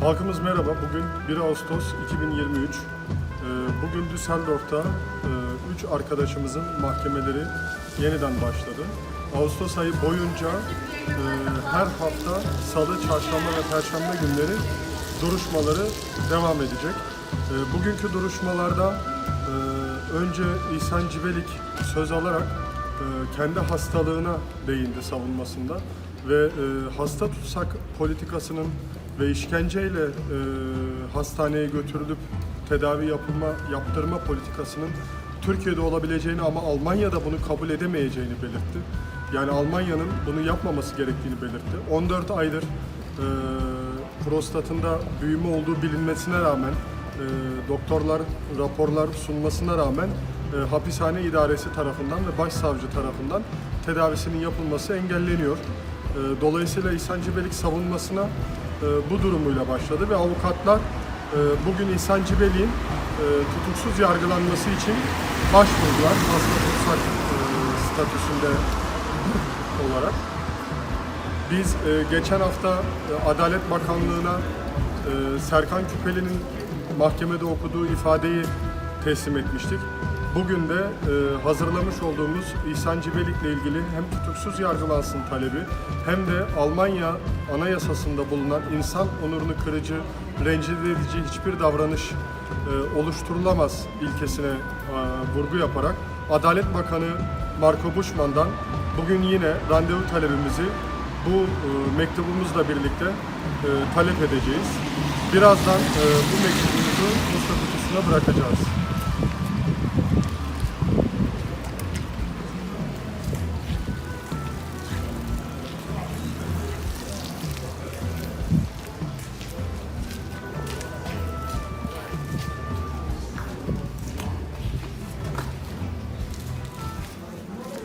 Halkımız merhaba. Bugün 1 Ağustos 2023. Ee, Bugün Düsseldorf'ta 3 arkadaşımızın mahkemeleri yeniden başladı. Ağustos ayı boyunca e, her hafta salı, çarşamba ve perşembe günleri duruşmaları devam edecek. E, Bugünkü duruşmalarda e, önce İhsan Civelik söz alarak e, kendi hastalığına değindi savunmasında ve e, hasta tutsak politikasının ve işkenceyle e, hastaneye götürülüp tedavi yapılma yaptırma politikasının Türkiye'de olabileceğini ama Almanya'da bunu kabul edemeyeceğini belirtti. Yani Almanya'nın bunu yapmaması gerektiğini belirtti. 14 aydır e, prostatında büyüme olduğu bilinmesine rağmen e, doktorlar raporlar sunmasına rağmen e, hapishane idaresi tarafından ve başsavcı tarafından tedavisinin yapılması engelleniyor. E, dolayısıyla İhsan Cibelik savunmasına bu durumuyla başladı ve avukatlar e, bugün İhsan Cibelik'in e, tutuksuz yargılanması için başvurdular hasta tutsak e, statüsünde olarak. Biz e, geçen hafta e, Adalet Bakanlığı'na e, Serkan Küpeli'nin mahkemede okuduğu ifadeyi teslim etmiştik. Bugün de e, hazırlamış olduğumuz İhsan Cibelik'le ilgili hem tutuksuz yargılansın talebi hem de Almanya anayasasında bulunan insan onurunu kırıcı, rencide edici hiçbir davranış e, oluşturulamaz ilkesine e, vurgu yaparak Adalet Bakanı Marco Buschmann'dan bugün yine randevu talebimizi bu e, mektubumuzla birlikte e, talep edeceğiz. Birazdan e, bu mektubumuzu posta kutusuna bırakacağız.